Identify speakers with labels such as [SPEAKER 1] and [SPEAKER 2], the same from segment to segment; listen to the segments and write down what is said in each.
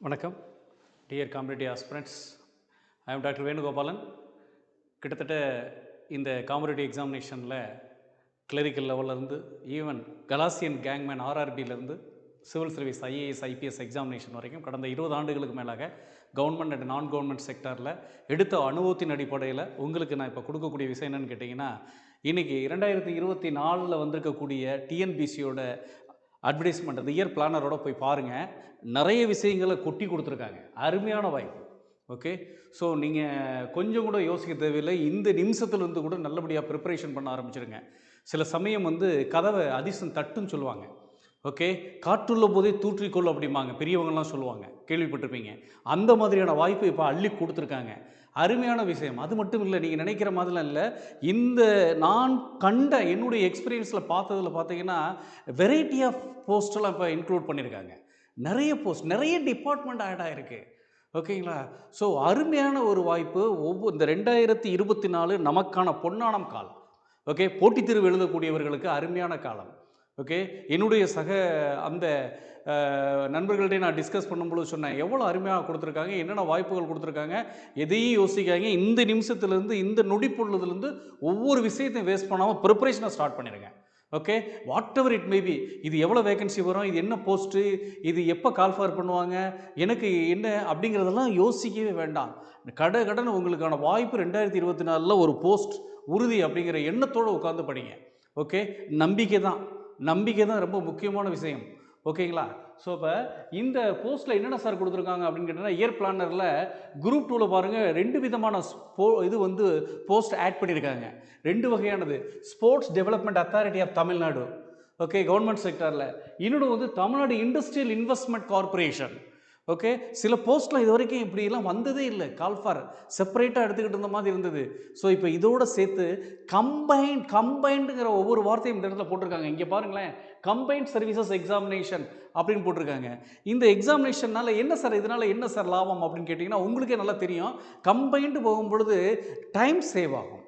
[SPEAKER 1] வணக்கம். Dear competitive aspirants I am doctor Venugopalan. கிட்டத்தட்ட இந்த காம்படிட்டிவ் எக்ஸாமினேஷனில் கிளரிக்கல் லெவல்லேருந்து ஈவன் கலாசியன் gangman ஆர்ஆர்பியிலேருந்து civil service IAS IPS examination வரைக்கும் கடந்த இருபது ஆண்டுகளுக்கு மேலாக கவர்மெண்ட் அண்ட் நான் கவர்மெண்ட் செக்டாரில் எடுத்த அனுபவத்தின் அடிப்படையில் உங்களுக்கு நான் இப்போ கொடுக்கக்கூடிய விஷயம் என்னென்னு கேட்டிங்கன்னா இன்றைக்கி இரண்டாயிரத்தி இருபத்தி நாலில் வந்திருக்கக்கூடிய டிஎன்பிசியோட அட்வர்டைஸ்மெண்ட் அந்த இயர் பிளானரோட போய் பாருங்கள் நிறைய விஷயங்களை கொட்டி கொடுத்துருக்காங்க. அருமையான வாய்ப்பு. ஓகே ஸோ நீங்கள் கொஞ்சம் கூட யோசிக்க தேவையில்லை. இந்த நிமிஷத்துலேருந்து கூட நல்லபடியாக ப்ரிப்பரேஷன் பண்ண ஆரம்பிச்சிருங்க. சில சமயம் வந்து கதவை அதிசம் தட்டுன்னு சொல்லுவாங்க. ஓகே காற்றுள்ள போதே தூற்றிக்கொள் அப்படிம்பாங்க. பெரியவங்கள்லாம் சொல்லுவாங்க. கேள்விப்பட்டிருப்பீங்க. அந்த மாதிரியான வாய்ப்பு இப்போ அள்ளி கொடுத்துருக்காங்க. அருமையான விஷயம். அது மட்டும் இல்லை நீங்கள் நினைக்கிற மாதிரிலாம் இல்லை. இந்த நான் கண்ட என்னுடைய எக்ஸ்பீரியன்ஸில் பார்த்ததில் பார்த்தீங்கன்னா வெரைட்டி ஆஃப் போஸ்டெல்லாம் இப்போ இன்க்ளூட் பண்ணியிருக்காங்க நிறைய போஸ்ட் நிறைய டிபார்ட்மெண்ட் ஆட் ஆகிருக்கு ஓகேங்களா ஸோ அருமையான ஒரு வாய்ப்பு. ஒவ்வொரு இந்த ரெண்டாயிரத்தி இருபத்தி நாலு நமக்கான பொன்னானம் காலம். ஓகே போட்டித் தேர்வு எழுதக்கூடியவர்களுக்கு அருமையான காலம். ஓகே என்னுடைய சக அந்த நண்பர்கள்ட்டே நான் டிஸ்கஸ் பண்ணும்பொழுது சொன்னேன் எவ்வளோ அருமையாக கொடுத்துருக்காங்க என்னென்ன வாய்ப்புகள் கொடுத்துருக்காங்க? எதையும் யோசிக்காங்க இந்த நிமிஷத்துலேருந்து இந்த நொடிப்பொழுதுலேருந்து ஒவ்வொரு விஷயத்தையும் வேஸ்ட் பண்ணாமல் ப்ரிப்பரேஷனை ஸ்டார்ட் பண்ணிடுங்க okay whatever it maybe இது எவ்வளோ வேகன்சி வரும் இது என்ன போஸ்ட்டு இது எப்போ கால்ஃபார் பண்ணுவாங்க எனக்கு என்ன அப்படிங்கிறதெல்லாம் யோசிக்கவே வேண்டாம். கடை கடன் உங்களுக்கான வாய்ப்பு ரெண்டாயிரத்தி இருபத்தி நாலில் ஒரு போஸ்ட் உறுதி அப்படிங்கிற எண்ணத்தோடு உட்காந்து படிங்க. ஓகே நம்பிக்கை தான். நம்பிக்கை தான் ரொம்ப முக்கியமான விஷயம். ஓகேங்களா? ஸோ இப்போ இந்த போஸ்ட்டில் என்னென்ன சார் கொடுத்துருக்காங்க அப்படின்னு கேட்டிங்கன்னா இயர் பிளானரில் குரூப் டூவில் பாருங்கள் ரெண்டு விதமான ஸ்போ இது வந்து போஸ்ட் ஆட் பண்ணியிருக்காங்க ரெண்டு வகையானது. Sports development authority of Tamil Nadu okay government செக்டரில் இன்னொன்று வந்து Tamil Nadu industrial investment corporation okay சில போஸ்ட்லாம் இது வரைக்கும் இப்படிலாம் வந்ததே இல்லை. கால்ஃபார் செப்பரேட்டாக எடுத்துக்கிட்டு இருந்த மாதிரி இருந்தது. ஸோ இப்போ இதோட சேர்த்து கம்பைன் கம்பைண்டுங்கிற ஒவ்வொரு வார்த்தையும் இந்த இடத்துல போட்டிருக்காங்க. இங்கே பாருங்களேன். கம்பைன்ட் சர்வீசஸ் எக்ஸாமினேஷன் அப்படின்னு போட்டிருக்காங்க. இந்த எக்ஸாமினேஷன்னால என்ன சார் இதனால் என்ன சார் லாபம் அப்படின்னு கேட்டிங்கன்னா உங்களுக்கே நல்லா தெரியும். கம்பைன்டு போகும்பொழுது டைம் சேவ் ஆகும்.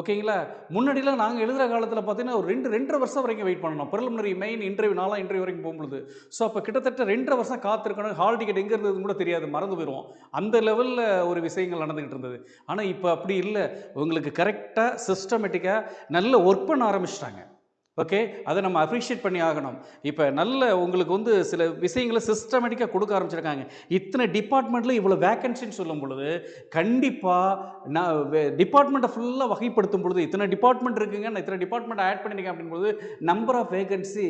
[SPEAKER 1] ஓகேங்களா? முன்னாடிலாம் நாங்கள் எழுதுகிற காலத்தில் பார்த்தீங்கன்னா ஒரு ரெண்டு ரெண்டரை வருஷம் வரைக்கும் வெயிட் பண்ணணும். ப்ரிலிமினரி மெயின் இன்டர்வியூ நாளாக இன்டர்வியூ வரைக்கும் போகும்போது ஸோ அப்போ கிட்டத்தட்ட ரெண்டரை வருஷம் காத்திருக்கணும். ஹால் டிக்கெட் எங்கே இருந்ததுன்னு கூட தெரியாது. மறந்து போயிடுவோம் அந்த லெவலில் ஒரு விஷயங்கள் நடந்துக்கிட்டு இருந்தது. ஆனால் இப்போ அப்படி இல்லை. உங்களுக்கு கரெக்டாக சிஸ்டமேட்டிக்காக நல்ல ஒர்க் பண்ண ஆரம்பிச்சிட்டாங்க. ஓகே அதை நம்ம அப்ரிஷியேட் பண்ணி ஆகணும். இப்போ நல்ல உங்களுக்கு வந்து சில விஷயங்களை சிஸ்டமேட்டிக்காக கொடுக்க ஆரம்பிச்சிருக்காங்க. இத்தனை டிபார்ட்மெண்ட்டில் இவ்வளோ வேக்கன்சின்னு சொல்லும் பொழுது கண்டிப்பாக நான் டிபார்ட்மெண்ட்டை ஃபுல்லாக வகைப்படுத்தும் பொழுது இத்தனை டிபார்ட்மெண்ட் இருக்குங்க நான் இத்தனை டிபார்ட்மெண்ட் ஆட் பண்ணியிருக்கேன் அப்படின்போது நம்பர் ஆஃப் வேகன்சி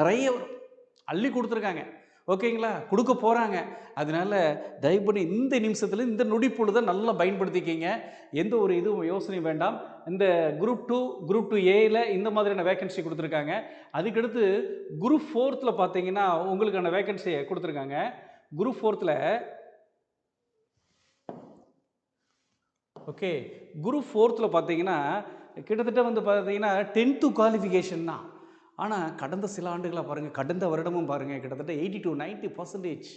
[SPEAKER 1] நிறைய அள்ளி கொடுத்துருக்காங்க. ஓகேங்களா? கொடுக்க போகிறாங்க அதனால தயவு பண்ணி இந்த நிமிஷத்தில் இந்த நொடிப்பொழுதை நல்லா பயன்படுத்திக்கிங்க. எந்த ஒரு இதுவும் யோசனையும் வேண்டாம். இந்த குரூப் டூ குரூப் டூ ஏயில் இந்த மாதிரியான வேகன்சி கொடுத்துருக்காங்க. அதுக்கடுத்து குரூப் ஃபோர்த்தில் பார்த்தீங்கன்னா உங்களுக்கான வேகன்சியை கொடுத்துருக்காங்க. குரூப் ஃபோர்த்தில் ஓகே குரூப் ஃபோர்த்தில் பார்த்தீங்கன்னா கிட்டத்தட்ட வந்து பார்த்தீங்கன்னா டென்த்து குவாலிஃபிகேஷன் தான். ஆனால் கடந்த சில ஆண்டுகளாக பாருங்கள் கடந்த வருடமும் பாருங்கள் கிட்டத்தட்ட எயிட்டி டு 90% பர்சன்டேஜ்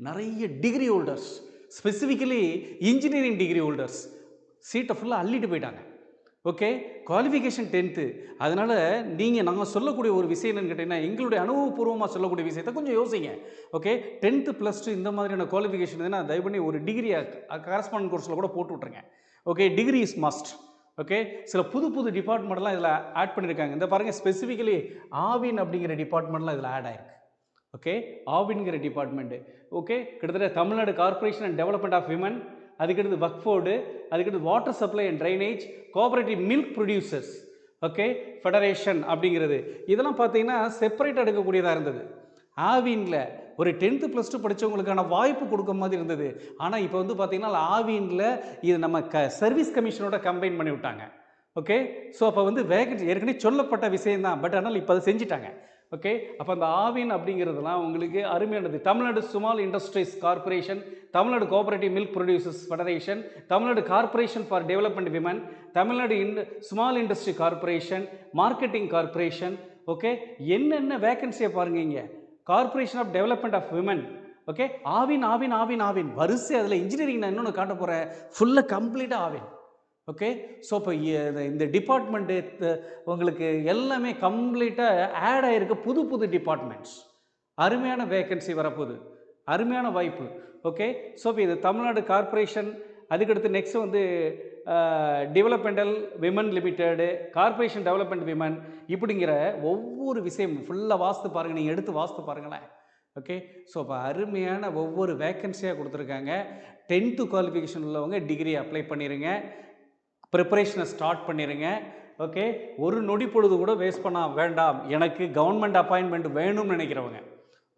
[SPEAKER 1] நிறைய degree holders specifically engineering degree holders சீட்டை ஃபுல்லாக அள்ளிட்டு போயிட்டாங்க. ஓகே குவாலிஃபிகேஷன் டென்த்து அதனால் நீங்கள் நாங்கள் சொல்லக்கூடிய ஒரு விஷயம் என்னன்னு கேட்டிங்கன்னா எங்களுடைய அனுபவபூர்வமாக சொல்லக்கூடிய விஷயத்தை கொஞ்சம் யோசிங்க. ஓகே டென்த்து ப்ளஸ் டூ இந்த மாதிரியான குவாலிஃபிகேஷன் எதுனா தயவு பண்ணி ஒரு டிகிரி கரஸ்பாண்ட் கோர்ஸில் கூட போட்டு விட்ருங்க okay degree is must okay சில புது புது டிபார்ட்மெண்ட்லாம் இதில் ஆட் பண்ணியிருக்காங்க இந்த பாருங்கள் ஸ்பெசிஃபிக்கலி ஆவின் அப்படிங்கிற டிபார்ட்மெண்ட்லாம் இதில் ஆட் ஆயிருக்கு. ஓகே ஆவின்கிற டிபார்ட்மெண்ட்டு ஓகே கிட்டத்தட்ட Tamil Nadu corporation and development of women அதுக்கடுத்து வக்ஃபோர்டு அதுக்கடுத்து water supply and drainage cooperative milk producers okay federation அப்படிங்கிறது. இதெல்லாம் பார்த்தீங்கன்னா செப்பரேட் எடுக்கக்கூடியதாக இருந்தது. ஆவினில் ஒரு டென்த்து ப்ளஸ் டூ படித்தவங்களுக்கான வாய்ப்பு கொடுக்க மாதிரி இருந்தது. ஆனால் இப்போ வந்து பார்த்தீங்கன்னா ஆவினில் இது நம்ம க சர்வீஸ் கமிஷனோட கம்பைன் பண்ணி விட்டாங்க. ஓகே ஸோ அப்போ வந்து வேகன்சி ஏற்கனவே சொல்லப்பட்ட விஷயம்தான். பட் ஆனால் இப்போ அதை செஞ்சிட்டாங்க. ஓகே அப்போ அந்த ஆவின் அப்படிங்கிறதுலாம் உங்களுக்கு அருமையானது. Tamil Nadu small industries corporation Tamil Nadu cooperative milk producers federation Tamil Nadu corporation for development women Tamil Nadu in small industry corporation marketing corporation okay என்னென்ன வேகன்சியை பாருங்க இங்கே. Corporation of development of women okay Aavin Aavin Aavin Aavin வரிசை அதில் engineering நான் இன்னொன்று காட்ட போகிறேன் ஃபுல்லாக கம்ப்ளீட்டாக ஆவின் ஓகே ஸோ இப்போ இந்த டிபார்ட்மெண்ட்டு உங்களுக்கு எல்லாமே கம்ப்ளீட்டாக ஆட் ஆகிருக்கு புது புது டிபார்ட்மெண்ட்ஸ் அருமையான வேகன்சி வரப்போகுது. அருமையான வாய்ப்பு. ஓகே ஸோ இப்போ இது தமிழ்நாடு கார்ப்பரேஷன் அதுக்கடுத்து நெக்ஸ்ட் வந்து developmental women limited corporation development women இப்படிங்கிற ஒவ்வொரு விஷயம் ஃபுல்லாக வாஸ்து பாருங்கள் நீங்கள் எடுத்து வாஸ்து பாருங்களேன். ஓகே ஸோ இப்போ அருமையான ஒவ்வொரு வேக்கன்சியாக கொடுத்துருக்காங்க. டென்த்து குவாலிஃபிகேஷன் உள்ளவங்க டிகிரி அப்ளை பண்ணிடுங்க ப்ரிப்பரேஷனை ஸ்டார்ட் பண்ணிடுங்க ஓகே ஒரு நொடி பொழுது கூட வேஸ்ட் பண்ண வேண்டாம். எனக்கு கவர்மெண்ட் அப்பாயின்மெண்ட் வேணும்னு நினைக்கிறவங்க.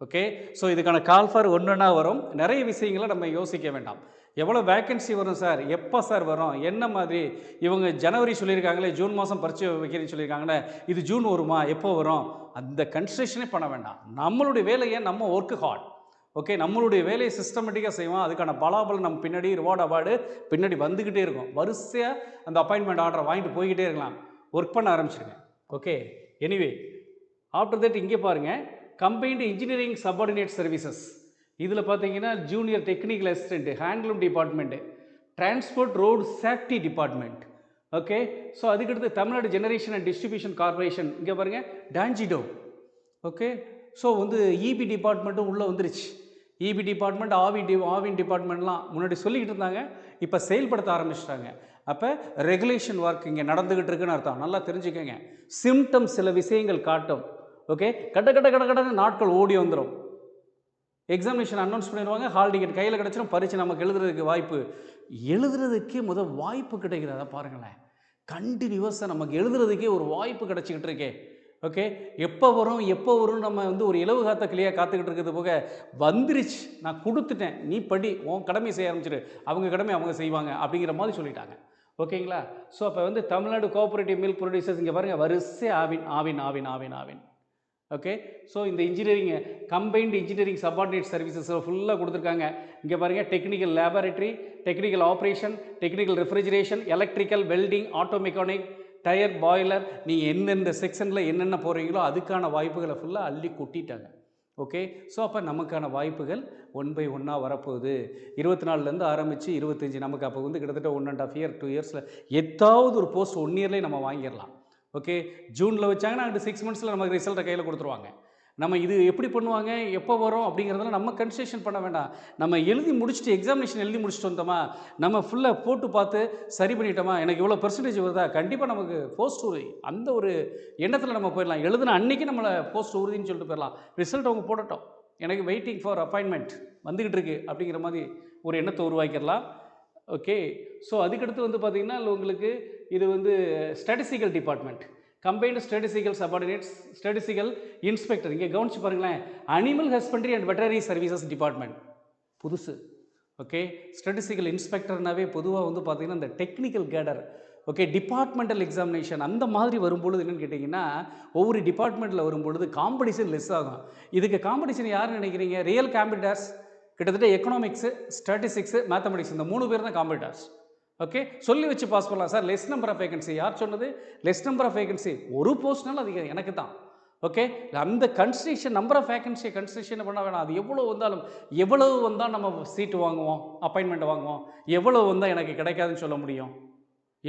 [SPEAKER 1] ஓகே ஸோ இதுக்கான கால் ஃபார் ஒன்றுனா வரும் நிறைய விஷயங்களை நம்ம யோசிக்க வேண்டாம். எவ்வளோ வேக்கன்சி வரும் சார்? எப்போ சார் வரும்? என்ன மாதிரி? இவங்க ஜனவரி சொல்லியிருக்காங்களே ஜூன் மாதம் பரிச்சை வைக்கிறேன்னு சொல்லியிருக்காங்களே இது ஜூன் வருமா? எப்போ வரும்? அந்த கன்ஸ்ட்ரக்ஷனே பண்ண வேண்டாம். நம்மளுடைய வேலையை நம்ம ஒர்க்கு ஹார்ட் ஓகே நம்மளுடைய வேலையை சிஸ்டமேட்டிக்காக செய்வோம். அதுக்கான பலாபலம் நம்ம பின்னாடி ரிவார்டு அவார்டு பின்னாடி வந்துக்கிட்டே இருக்கும். வரிசையாக அந்த அப்பாயின்மெண்ட் ஆர்டரை வாங்கிட்டு போய்கிட்டே இருக்கலாம். ஒர்க் பண்ண ஆரம்பிச்சிருங்க. ஓகே எனிவே ஆஃப்டர் தட் இங்கே பாருங்கள் கம்பைன்டு இன்ஜினியரிங் சப்பார்டினேட் சர்வீசஸ் இதில் பார்த்தீங்கன்னா junior technical assistant handloom department transport road safety department okay so அதுக்கடுத்து Tamil Nadu generation and distribution corporation இங்கே பாருங்கள் டான்ஜிடோ ஓகே ஸோ வந்து இபி டிபார்ட்மெண்ட்டும் உள்ளே வந்துருச்சு. இபி டிபார்ட்மெண்ட் ஆவி டி ஆவின் டிபார்ட்மெண்ட்லாம் முன்னாடி சொல்லிக்கிட்டு இருந்தாங்க இப்போ செயல்படுத்த ஆரம்பிச்சிட்டாங்க. அப்போ ரெகுலேஷன் ஒர்க் இங்கே நடந்துக்கிட்டு இருக்குன்னு அர்த்தம். நல்லா தெரிஞ்சுக்கோங்க. சிம்டம் சில விஷயங்கள் காட்டும். ஓகே கட்ட கட்ட கட்ட கடன்னு நாட்கள் ஓடி வந்துடும் எக்ஸாமினேஷன் அனௌன்ஸ் பண்ணிடுவாங்க ஹால் டிக்கெட் கையில் கிடச்சிரும் பரிச்சு நமக்கு எழுதுறதுக்கு வாய்ப்பு. எழுதுறதுக்கே முதல் வாய்ப்பு கிடைக்கிறத பாருங்களேன். கண்டினியூவஸாக நமக்கு எழுதுறதுக்கே ஒரு வாய்ப்பு கிடச்சிக்கிட்டு இருக்கே. ஓகே எப்போ வரும் எப்போ வரும் நம்ம வந்து ஒரு இலவு காத்த கிளியாக காத்துக்கிட்டு இருக்கிறது போக வந்துருச்சு. நான் கொடுத்துட்டேன். நீ படி உன் கடமை செய்ய ஆரம்பிச்சிரு. அவங்க கடமை அவங்க செய்வாங்க அப்படிங்கிற மாதிரி சொல்லிட்டாங்க. ஓகேங்களா ஸோ அப்போ வந்து தமிழ்நாடு கோஆபரேட்டிவ் மில்க் ப்ரொடியூசர்ஸ் இங்கே பாருங்கள் வரிசை ஆவின் ஆவின் ஆவின் ஆவின் ஆவின். ஓகே ஸோ இந்த engineering combined engineering subordinate services ஃபுல்லாக கொடுத்துருக்காங்க. இங்கே பாருங்கள் technical laboratory technical operation technical refrigeration electrical welding auto mechanic tyre boiler நீங்கள் எந்தெந்த செக்ஷனில் என்னென்ன போகிறீங்களோ அதுக்கான வாய்ப்புகளை ஃபுல்லாக அள்ளி கொட்டிட்டாங்க. ஓகே ஸோ அப்போ நமக்கான வாய்ப்புகள் ஒன் பை ஒன்னாக வரப்போகுது. இருபத்தி நாலுலேருந்து ஆரம்பித்து இருபத்தஞ்சி நமக்கு அப்போ வந்து கிட்டத்தட்ட one and half year two இயர்ஸில் எத்தாவது ஒரு போஸ்ட் ஒன் இயர்லேயே நம்ம வாங்கிடலாம். ஓகே ஜூனில் வச்சாங்கன்னா அங்கிட்டு சிக்ஸ் மந்த்ஸில் நமக்கு ரிசல்ட்டை கையில் கொடுத்துருவாங்க. நம்ம இது எப்படி பண்ணுவாங்க எப்போ வரும் அப்படிங்கிறதெல்லாம் நம்ம கன்சேஷன் பண்ண வேண்டாம். நம்ம எழுதி முடிச்சுட்டு எக்ஸாமினேஷன் எழுதி முடிச்சுட்டு வந்தோமா நம்ம ஃபுல்லாக போட்டு பார்த்து சரி பண்ணிட்டோமா எனக்கு இவ்வளோ பெர்சன்டேஜ் வருதா? கண்டிப்பாக நமக்கு போஸ்ட் உறுதி அந்த ஒரு எண்ணத்தில் நம்ம போயிடலாம். எழுதுன அன்றைக்கி நம்மளை போஸ்ட் உறுதின்னு சொல்லிட்டு போயிடலாம். ரிசல்ட் அவங்க போடட்டும். எனக்கு வெயிட்டிங் ஃபார் அப்பாயின்மெண்ட் வந்துக்கிட்டு இருக்கு அப்படிங்கிற மாதிரி ஒரு எண்ணத்தை உருவாக்கிடலாம். ஓகே ஸோ அதுக்கடுத்து வந்து பார்த்திங்கன்னா உங்களுக்கு இது வந்து statistical department combined statistical subordinates statistical inspector இங்கே கவனிச்சு பாருங்களேன். Animal husbandry and veterinary services department புதுசு. ஓகே ஸ்டாட்டிஸ்டிக்கல் இன்ஸ்பெக்டர்னாவே பொதுவாக வந்து பார்த்திங்கன்னா இந்த technical cadre okay departmental examination அந்த மாதிரி வரும்பொழுது என்னென்னு கேட்டிங்கன்னா ஒவ்வொரு டிபார்ட்மெண்ட்டில் வரும்பொழுது காம்படிஷன் லெஸ் ஆகும். இதுக்கு காம்படிஷன் யார் நினைக்கிறீங்க? ரியல் காம்படிட்டர்ஸ் கிட்டத்தட்ட எக்கனாமிக்ஸு ஸ்டாட்டிஸ்டிக்ஸு மேத்தமெட்டிக்ஸ் இந்த மூணு பேர் தான் காம்படிட்டர்ஸ் ஓகே சொல்லி வச்சு பாஸ் பண்ணலாம். Sir less number of vacancy யார் சொன்னது? லெஸ் நம்பர் ஆஃப் வேகன்சி ஒரு போஸ்ட்னாலும் அதிகம் எனக்கு தான். ஓகே அந்த கன்ஸ்ட்ரக்ஷன் நம்பர் ஆஃப் வேகன்சியை கன்ஸ்ட்ரக்ஷன் பண்ண வேணாம். அது எவ்வளோ வந்தாலும் எவ்வளவு வந்தால் நம்ம சீட்டு வாங்குவோம் அப்பாயின்மெண்ட் வாங்குவோம் எவ்வளோ வந்தால் எனக்கு கிடைக்காதுன்னு சொல்ல முடியும்.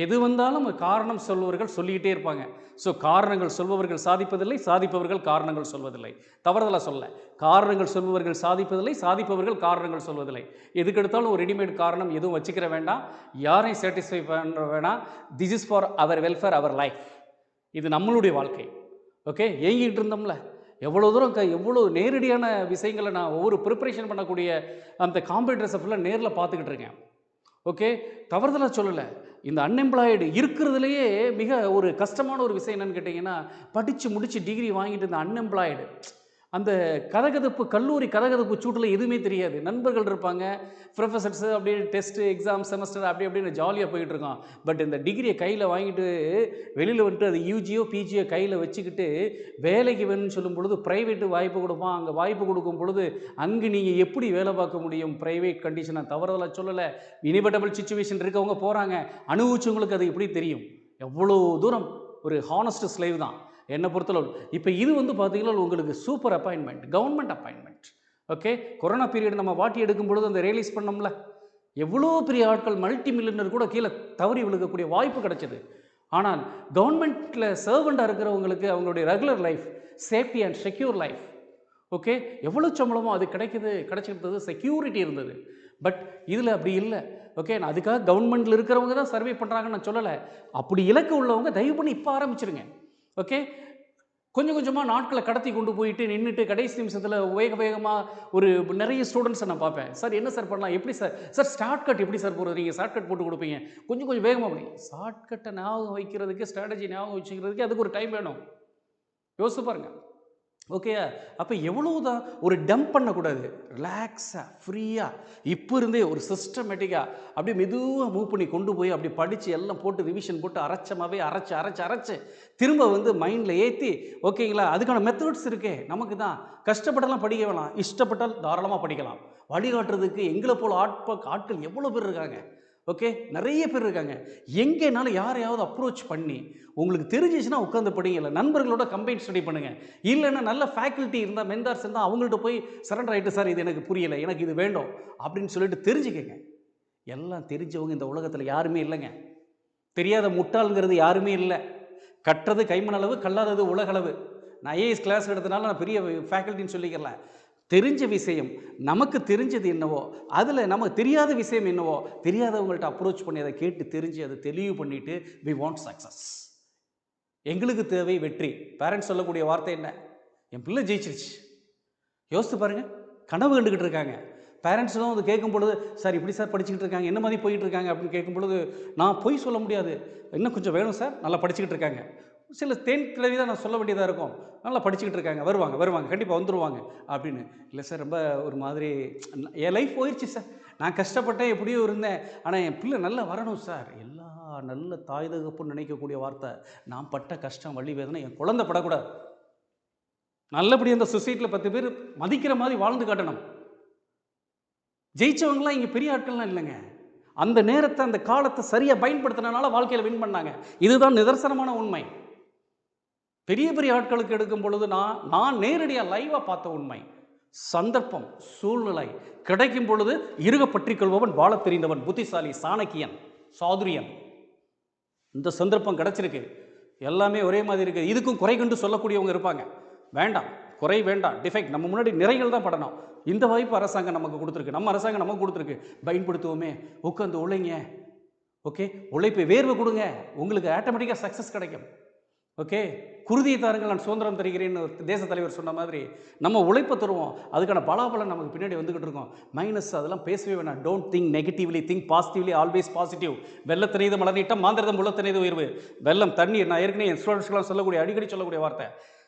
[SPEAKER 1] எது வந்தாலும் காரணம் சொல்பவர்கள் சொல்லிக்கிட்டே இருப்பாங்க. ஸோ காரணங்கள் சொல்பவர்கள் சாதிப்பதில்லை சாதிப்பவர்கள் காரணங்கள் சொல்வதில்லை. தவறுதலாக சொல்ல காரணங்கள் சொல்பவர்கள் சாதிப்பதில்லை சாதிப்பவர்கள் காரணங்கள் சொல்வதில்லை. எதுக்கு எடுத்தாலும் ஒரு ரெடிமேட் காரணம் எதுவும் வச்சுக்கிற வேண்டாம். யாரையும் சாட்டிஸ்ஃபை பண்ணுற வேணாம். This is for our welfare our life இது நம்மளுடைய வாழ்க்கை. ஓகே ஏங்கிட்டு இருந்தோம்ல. எவ்வளோ தூரம் க எவ்வளோ நேரடியான விஷயங்களை நான் ஒவ்வொரு ப்ரிப்பரேஷன் பண்ணக்கூடிய அந்த காம்படிட்டர்ஸை ஃபுல்லாக நேரில் பார்த்துக்கிட்டு இருக்கேன். ஓகே? தவறுதலாக சொல்லலை. இந்த அன்எம்ப்ளாய்டு இருக்கிறதுலையே மிக ஒரு கஷ்டமான ஒரு விஷயம் என்னென்னு கேட்டிங்கன்னா படித்து முடித்து டிகிரி வாங்கிட்டு இந்த அன்எம்ப்ளாய்டு அந்த கதகதப்பு கல்லூரி கதகதப்பு சூட்டில் எதுவுமே தெரியாது. நண்பர்கள் இருப்பாங்க. ப்ரொஃபசர்ஸு அப்படியே டெஸ்ட்டு எக்ஸாம் செமஸ்டர் அப்படி அப்படின்னு ஜாலியாக போயிட்டு இருக்கோம் பட் இந்த டிகிரியை கையில் வாங்கிட்டு வெளியில் வந்துட்டு அது யூஜியோ பிஜியோ கையில் வச்சுக்கிட்டு வேலைக்கு வேணும்னு சொல்லும் பொழுது ப்ரைவேட்டு வாய்ப்பு கொடுப்பான். அங்கே வாய்ப்பு கொடுக்கும் பொழுது அங்கே நீங்கள் எப்படி வேலை பார்க்க முடியும்? ப்ரைவேட் கண்டிஷனை தவறுதலாக சொல்லலை. இனிபட்டபிள் சுச்சுவேஷன் இருக்கவங்க போகிறாங்க அனுபவிச்சவங்களுக்கு அது எப்படி தெரியும்? எவ்வளோ தூரம்? ஒரு ஹானஸ்ட் ஸ்லைவ் தான். என்னை பொறுத்தளவு. இப்போ இது வந்து பார்த்தீங்கன்னா உங்களுக்கு super appointment government appointment okay corona period நம்ம வாட்டி எடுக்கும் பொழுது அந்த ரியலைஸ் பண்ணோம்ல. எவ்வளோ பெரிய ஆட்கள் மல்டி மில்லியனர் கூட கீழே தவறி விழுகக்கூடிய வாய்ப்பு கிடைச்சது. ஆனால் கவர்மெண்ட்டில் சர்வெண்ட்டாக இருக்கிறவங்களுக்கு அவங்களுடைய regular life safety and secure life okay எவ்வளோ சம்பளமோ அது கிடைக்கிது கிடைச்சிருந்தது செக்யூரிட்டி இருந்தது. பட் இதில் அப்படி இல்லை. ஓகே நான் அதுக்காக கவர்மெண்ட்டில் இருக்கிறவங்க தான் சர்வே பண்ணுறாங்கன்னு நான் சொல்லலை. அப்படி இலக்கு உள்ளவங்க தயவு பண்ணி இப்போ ஆரம்பிச்சிருங்க. ஓகே கொஞ்சம் கொஞ்சமாக நாட்களை கடத்தி கொண்டு போயிட்டு நின்றுட்டு கடைசி நிமிஷத்தில் வேக வேகமாக ஒரு நிறைய ஸ்டூடெண்ட்ஸை நான் பார்ப்பேன். சார் என்ன சார் பண்ணலாம்? எப்படி சார் சார் ஷார்ட் கட் எப்படி சார் போகிறது நீங்கள் ஷார்ட் கட் போட்டு கொடுப்பீங்க. கொஞ்சம் கொஞ்சம் வேகமாக பண்ணி ஷார்ட் கட்டை ஞாபகம் வைக்கிறதுக்கு ஸ்ட்ராட்டஜி ஞாபகம் வச்சுக்கிறதுக்கு அதுக்கு ஒரு டைம் வேணும். யோசிச்சு பாருங்கள் ஓகே அப்போ எவ்வளோ தான் ஒரு டம்ப் பண்ணக்கூடாது. ரிலாக்ஸாக ஃப்ரீயாக இப்போ இருந்தே ஒரு சிஸ்டமேட்டிக்காக அப்படியே மெதுவாக மூவ் பண்ணி கொண்டு போய் அப்படி படித்து எல்லாம் போட்டு ரிவிஷன் போட்டு அரைச்சமாகவே அரைச்சி அரைச்சு அரைச்சு திரும்ப வந்து மைண்டில் ஏற்றி ஓகேங்களா அதுக்கான மெத்தட்ஸ் இருக்கே. நமக்கு தான். கஷ்டப்பட்டெல்லாம் படிக்க வேணாம். இஷ்டப்பட்டால் தாராளமாக படிக்கலாம். வழிகாட்டுறதுக்கு எங்களை போல் ஆட்ப ஆட்கள் எவ்வளோ பேர் இருக்காங்க? ஓகே நிறைய பேர் இருக்காங்க. எங்கேனாலும் யாரையாவது அப்ரோச் பண்ணி உங்களுக்கு தெரிஞ்சிச்சுன்னா உட்காந்து படிங்க. இல்லை நண்பர்களோட கம்பைன் ஸ்டடி பண்ணுங்கள் இல்லைன்னா நல்ல ஃபேக்கல்ட்டி இருந்தால் மென்டார்ஸ் இருந்தால் அவங்கள்ட்ட போய் சரண்டர் ஆகிட்டு சார் இது எனக்கு புரியலை. எனக்கு இது வேண்டும். அப்படின்னு சொல்லிட்டு தெரிஞ்சுக்கங்க. எல்லாம் தெரிஞ்சவங்க இந்த உலகத்தில் யாருமே இல்லைங்க. தெரியாத முட்டாளுங்கிறது யாருமே இல்லை. கட்டுறது கைமணளவு கல்லாதது உலகளவு. நான் ஐஏஎஸ் கிளாஸ் எடுத்தனால நான் பெரிய ஃபேக்கல்ட்டின்னு சொல்லிக்கிறேன். தெரிஞ்ச விஷயம் நமக்கு தெரிஞ்சது என்னவோ அதில் நமக்கு தெரியாத விஷயம் என்னவோ தெரியாதவங்கள்ட்ட அப்ரோச் பண்ணி அதை கேட்டு தெரிஞ்சு அதை தெளிவு பண்ணிவிட்டு வி வாண்ட் சக்ஸஸ் எங்களுக்கு தேவை வெற்றி. பேரண்ட்ஸ் சொல்லக்கூடிய வார்த்தை என்ன? என் பிள்ளை ஜெயிச்சிருச்சு. யோசித்து பாருங்கள் கனவு கண்டுக்கிட்டு இருக்காங்க. பேரண்ட்ஸ் வந்து கேட்கும் பொழுது சார் இப்படி சார் படிச்சுக்கிட்டு இருக்காங்க. என்ன மாதிரி போயிட்டு இருக்காங்க? அப்படின்னு கேட்கும் பொழுது நான் பொய் சொல்ல முடியாது. இன்னும் கொஞ்சம் வேணும் சார். நல்லா படிச்சுக்கிட்டு இருக்காங்க. சில தேன் கிழவி தான் நான் சொல்ல வேண்டியதாக இருக்கும். நல்லா படிச்சுக்கிட்டு இருக்காங்க. வருவாங்க வருவாங்க. கண்டிப்பாக வந்துடுவாங்க அப்படின்னு. இல்லை சார் ரொம்ப ஒரு மாதிரி என் லைஃப் போயிடுச்சு சார். நான் கஷ்டப்பட்டேன் எப்படியோ இருந்தேன். ஆனால் என் பிள்ளை நல்லா வரணும் சார். எல்லா நல்ல தாய் தகப்புன்னு நினைக்கக்கூடிய வார்த்தை. நான் பட்ட கஷ்டம் வழி வேதனை என் குழந்தை படக்கூடாது. நல்லபடி அந்த சொசைட்டியில் பத்து பேர் மதிக்கிற மாதிரி வாழ்ந்து காட்டணும். ஜெயிச்சவங்களாம் இங்கே பெரிய ஆட்கள்லாம் இல்லைங்க. அந்த நேரத்தை அந்த காலத்தை சரியாக பயன்படுத்தினால வாழ்க்கையில் வின் பண்ணாங்க. இதுதான் நிதர்சனமான உண்மை. பெரிய பெரிய ஆட்களுக்கு எடுக்கும் பொழுது நான் நான் நேரடியாக லைவாக பார்த்த உண்மை. சந்தர்ப்பம் சூழ்நிலை. கிடைக்கும் பொழுது இருக பற்றிக் கொள்பவன் வாழத் தெரிந்தவன் புத்திசாலி சாணக்கியன் சாதுரியன். இந்த சந்தர்ப்பம் கிடைச்சிருக்கு. எல்லாமே ஒரே மாதிரி இருக்குது இதுக்கும் குறை கண்டு சொல்லக்கூடியவங்க இருப்பாங்க. வேண்டாம் குறை வேண்டாம். டிஃபெக்ட் நம்ம முன்னாடி நிறைகள் தான் படணும். இந்த வாய்ப்பு அரசாங்கம் நமக்கு கொடுத்துருக்கு. நம்ம அரசாங்கம் நமக்கு கொடுத்துருக்கு. பயன்படுத்துவோமே. உட்காந்து உழைங்க. ஓகே உழைப்பு வேர்வை கொடுங்க. உங்களுக்கு ஆட்டோமேட்டிக்காக சக்ஸஸ் கிடைக்கும். ஓகே குருதியை தாருங்கள் நான் சுதந்திரம் தருகிறேன்னு ஒரு தேச தலைவர் சொன்ன மாதிரி நம்ம உழைப்பை தருவோம். அதுக்கான பலாபலம் நமக்கு பின்னாடி வந்துக்கிட்டு இருக்கோம். மைனஸ் அதெல்லாம் பேசவே வேணாம். Don't think negatively think positively always positive வெள்ள தனியது மலர் நீட்டம் மாந்திரதம் உள்ள உயர்வு. வெள்ளம் தண்ணீர் நான் ஏற்கனவே என் ஸ்டூடெண்ட்ஸ்லாம் சொல்லக்கூடிய அடிக்கடி சொல்லக்கூடிய வார்த்தை.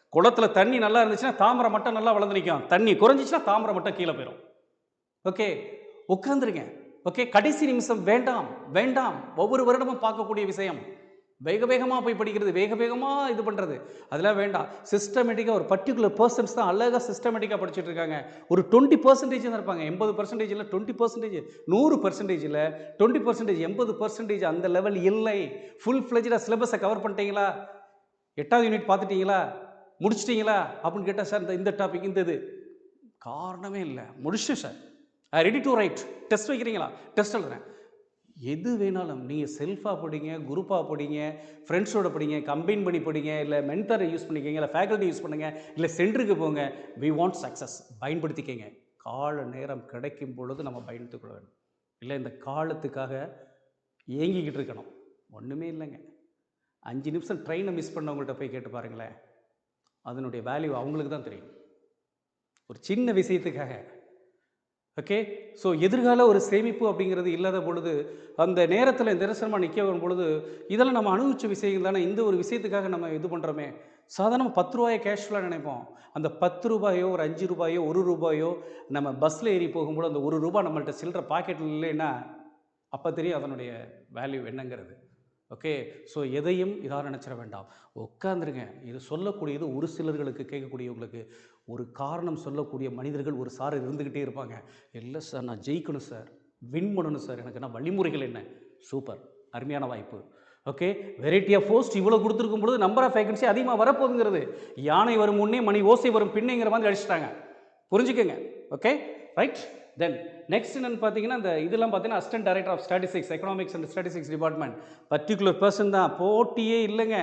[SPEAKER 1] குளத்தில் தண்ணி நல்லா இருந்துச்சுன்னா தாமரை மட்டும் நல்லா வளர்ந்து நிற்கும் தண்ணி குறைஞ்சிச்சுன்னா தாமரை மட்டும் கீழே போயிடும் ஓகே உட்காந்துருங்க ஓகே கடைசி நிமிஷம் வேண்டாம். வேண்டாம். ஒவ்வொரு வருடமும் பார்க்கக்கூடிய விஷயம். வேக வேகமாக போய் படிக்கிறது வேக வேகமாக இது பண்ணுறது அதெல்லாம் வேண்டாம். சிஸ்டமேட்டிக்காக ஒரு பர்டிகுலர் பர்சன்ஸ் தான் அழகாக சிஸ்டமேட்டிக்காக படிச்சுட்டு இருக்காங்க. ஒரு டுவெண்ட்டி பர்சன்டேஜ் தான் இருப்பாங்க. எண்பது பர்சன்டேஜில் டுவெண்ட்டி பர்சன்டேஜ் நூறு பர்சன்டேஜில் டுவெண்ட்டி பர்சன்டேஜ் எண்பது பர்சன்டேஜ் அந்த லெவல் இல்லை. ஃபுல் ஃப்ளெஜாக சிலபஸை கவர் பண்ணிட்டீங்களா? எட்டாவது யூனிட் பார்த்துட்டிங்களா? முடிச்சிட்டிங்களா? அப்படின்னு கேட்டால் சார் இந்த இந்த டாபிக் இந்த இது. காரணமே இல்லை. முடிச்சு sir. I ready to write test வைக்கிறீங்களா? டெஸ்ட் எழுதுறேன் எது வேணாலும் நீங்கள் செல்ஃபாக படிங்க குரூப்பாக படிங்க ஃப்ரெண்ட்ஸோட படிங்க கம்பைன் பண்ணி படிங்க இல்லை மென்டரை யூஸ் பண்ணிக்கங்க இல்லை ஃபேக்கல்ட்டி யூஸ் பண்ணுங்கள் இல்லை சென்டருக்கு போங்க வி வாண்ட் சக்ஸஸ் பயன்படுத்திக்கங்க. கால நேரம் கிடைக்கும் பொழுது நம்ம பயன்படுத்திக்கொள்ள வேணும் வேண்டும். இல்லை இந்த காலத்துக்காக ஏங்கிக்கிட்டு இருக்கணும். ஒன்றுமே இல்லைங்க. அஞ்சு நிமிஷம் ட்ரெயினை மிஸ் பண்ணவங்கள்ட்ட போய் கேட்டு பாருங்களேன். அதனுடைய வேல்யூ அவங்களுக்கு தான் தெரியும். ஒரு சின்ன விஷயத்துக்காக. ஓகே ஸோ எதிர்கால ஒரு சேமிப்பு அப்படிங்கிறது இல்லாத பொழுது அந்த நேரத்தில் நிரசனமாக நிற்க வரும் பொழுது இதெல்லாம் நம்ம அனுபவிச்ச விஷயங்கள் தானே இந்த ஒரு விஷயத்துக்காக நம்ம இது பண்ணுறோமே சாதாரண பத்து ரூபாயை கேஷ்ஃபுல்லாக நினைப்போம். அந்த பத்து ரூபாயோ ஒரு அஞ்சு ரூபாயோ ஒரு ரூபாயோ நம்ம பஸ்ஸில் ஏறி போகும்போது அந்த ஒரு ரூபாய் நம்மள்கிட்ட சில்லற பாக்கெட்டில் இல்லைன்னா அப்போ தெரியும் அதனுடைய வேல்யூ என்னங்கிறது. ஓகே ஸோ எதையும் இதாக நினச்சிட வேண்டாம். உட்காந்துருங்க இது சொல்லக்கூடியது ஒரு சிலர்களுக்கு கேட்கக்கூடியவங்களுக்கு. ஒரு காரணம் சொல்லக்கூடிய மனிதர்கள் ஒரு சார் இருந்துக்கிட்டே இருப்பாங்க. இல்லை சார் நான் ஜெயிக்கணும் சார். வின் பண்ணணும் சார். எனக்கு நான் வழிமுறைகள் என்ன? சூப்பர். அருமையான வாய்ப்பு. ஓகே வெரைட்டி ஆஃப் போஸ்ட் இவ்வளோ கொடுத்துருக்கும் பொழுது நம்பர் ஆஃப் வேகன்சி அதிகமாக வரப்போகுங்கிறது யானை வரும் முன்னே மணி ஓசை வரும் பின்னேங்கிற மாதிரி அடிச்சிட்டாங்க. புரிஞ்சுக்கங்க. ஓகே ரைட் தென் நெக்ஸ்ட் என்னென்னு பார்த்தீங்கன்னா இந்த இதெல்லாம் பார்த்தீங்கன்னா assistant director of statistics economics and statistics department particular person தான். போட்டியே இல்லைங்க.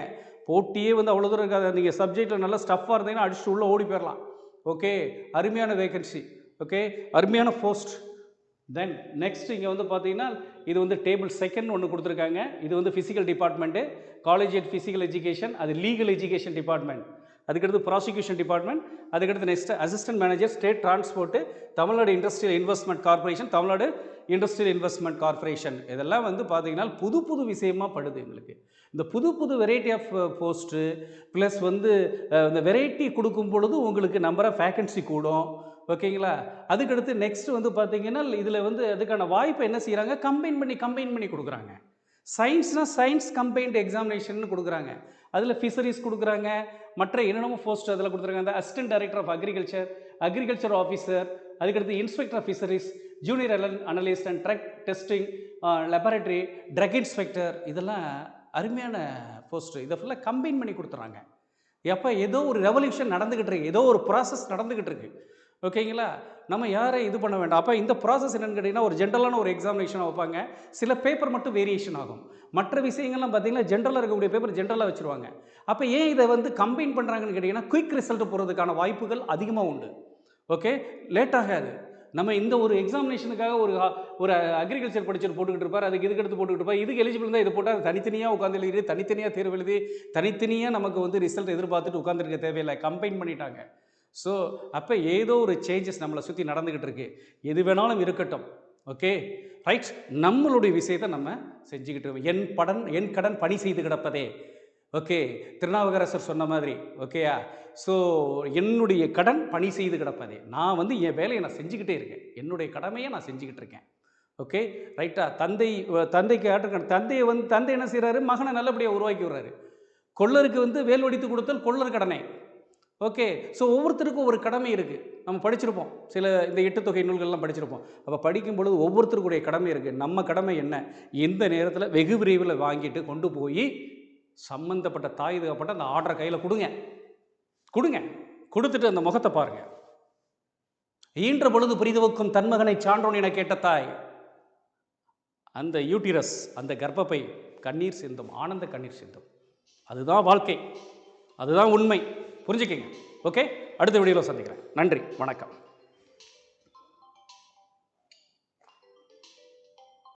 [SPEAKER 1] போட்டியே வந்து அவ்வளோ தூரம் இருக்காது. நீங்கள் சப்ஜெக்ட்டில் நல்லா ஸ்டஃப்பாக இருந்தீங்கன்னா அடிச்சுட்டு உள்ளே ஓடி போயிடலாம் ஓகே அருமையான வேகன்சி ஓகே அருமையான போஸ்ட் தென் நெக்ஸ்ட் இங்கே வந்து பார்த்தீங்கன்னா இது வந்து டேபிள் செகண்ட் ஒன்று கொடுத்துருக்காங்க. இது வந்து physical department college at physical education அது லீகல் எஜுகேஷன் டிபார்ட்மெண்ட் அதுக்கடுத்து ப்ராசிக்யூஷன் டிபார்ட்மெண்ட் அதுக்கடுத்து next assistant manager state transport Tamil Nadu industrial investment corporation Tamil Nadu industrial investment corporation இதெல்லாம் வந்து பார்த்தீங்கன்னா புது புது விஷயமா படுது எங்களுக்கு. இந்த புது புது வெரைட்டி ஆஃப் போஸ்ட்டு ப்ளஸ் வந்து uh, இந்த வெரைட்டி கொடுக்கும் பொழுது உங்களுக்கு நம்பர் ஆஃப் வேக்கன்சி கூடும். ஓகேங்களா அதுக்கடுத்து நெக்ஸ்ட் வந்து பார்த்தீங்கன்னா இதில் வந்து அதுக்கான வாய்ப்பை என்ன செய்கிறாங்க கம்பைன் பண்ணி கம்பைன் பண்ணி கொடுக்குறாங்க. சயின்ஸ்னால் சயின்ஸ் கம்பைன்டு எக்ஸாமினேஷன் கொடுக்குறாங்க. அதில் ஃபிஷரிஸ் கொடுக்குறாங்க. மற்ற என்னென்னமோ போஸ்ட் அதில் கொடுத்துருக்காங்க. அந்த assistant director of agriculture agriculture officer அதுக்கடுத்து inspector of fisheries junior Alan analyst and drug testing laboratory drug inspector இதெல்லாம் அருமையான போஸ்ட்டு இதை ஃபுல்லாக கம்பைன் பண்ணி கொடுத்துட்றாங்க எப்போ ஏதோ ஒரு ரெவல்யூஷன் நடந்துக்கிட்டு இருக்கு. ஏதோ ஒரு ப்ராசஸ் நடந்துக்கிட்டு இருக்குது ஓகேங்களா? நம்ம யாரை இது பண்ண வேண்டாம்? அப்போ இந்த ப்ராசஸ் என்னென்னு கேட்டிங்கன்னா ஒரு ஜென்ரலான ஒரு எக்ஸாமினேஷன் வைப்பாங்க. சில பேப்பர் மட்டும் வேரியேஷன் ஆகும். மற்ற விஷயங்கள்லாம் பார்த்தீங்கன்னா ஜென்ரலாக இருக்கக்கூடிய பேப்பர் ஜென்ரலாக வச்சுருவாங்க. அப்போ ஏன் இதை வந்து கம்பைன் பண்ணுறாங்கன்னு கேட்டிங்கன்னா குயிக் ரிசல்ட் போகிறதுக்கான வாய்ப்புகள் அதிகமாக உண்டு. ஓகே? லேட் ஆகாது. நம்ம இந்த ஒரு எக்ஸாமினேஷனுக்காக ஒரு ஒரு அக்ரிகல்ச்சர் படிச்சர் போட்டுக்கிட்டு இருப்பார். அதுக்கு இதுக்கு எடுத்து போட்டுக்கிட்டு இருப்பார். இதுக்கு எலிஜிபிள் தான் இது போட்டால் தனித்தனியாக உட்காந்து எழுதி தனித்தனியாக தேர்வு எழுதி தனித்தனியாக நமக்கு வந்து ரிசல்ட் எதிர்பார்த்துட்டு உட்காந்துருக்க தேவையில்லை. கம்பைன் பண்ணிட்டாங்க. ஸோ அப்போ ஏதோ ஒரு சேஞ்சஸ் நம்மளை சுற்றி நடந்துக்கிட்டு இருக்கு. எது வேணாலும் இருக்கட்டும். ஓகே ரைட் நம்மளுடைய விஷயத்தை நம்ம செஞ்சுக்கிட்டு என் படன் என் கடன் பணி செய்து கிடப்பதே. ஓகே திருநாவுக்கரசர் சொன்ன மாதிரி. ஓகேயா ஸோ என்னுடைய கடன் பணி செய்து கிடப்பதே. நான் வந்து என் வேலையை நான் செஞ்சுக்கிட்டே இருக்கேன். என்னுடைய கடமையை நான் செஞ்சுக்கிட்டு இருக்கேன். ஓகே ரைட்டா தந்தை தந்தைக்கு ஆட்டு தந்தையை வந்து தந்தை என்ன செய்கிறாரு மகனை நல்லபடியாக உருவாக்கி விடுறாரு. கொள்ளருக்கு வந்து வேல் வடித்து கொடுத்தல் கொள்ளர் கடனை. ஓகே ஸோ ஒவ்வொருத்தருக்கும் ஒரு கடமை இருக்குது நம்ம படிச்சிருப்போம். சில இந்த எட்டு தொகை நூல்கள்லாம் படிச்சிருப்போம். அப்போ படிக்கும் பொழுது ஒவ்வொருத்தருக்குடைய கடமை இருக்குது நம்ம கடமை என்ன? எந்த நேரத்தில் வெகு விரைவில் வாங்கிட்டு கொண்டு போய் சம்மந்தப்பட்ட தாய் தகப்பட்ட அந்த ஆர்டரை கையில் கொடுங்க. கொடுங்க. கொடுத்துட்டு அந்த முகத்தை பாருங்கள் ஈன்ற பொழுது புரிதவுக்கும் தன்மகனை சான்றோன் என கேட்ட தாய் அந்த யூட்டிரஸ் அந்த கர்ப்பப்பை கண்ணீர் சிந்தும் ஆனந்த கண்ணீர் சிந்தும். அதுதான் வாழ்க்கை. அதுதான் உண்மை. புரிஞ்சுக்கிங்க. ஓகே அடுத்த வீடியோவில் சந்திக்கிறேன். நன்றி. வணக்கம்.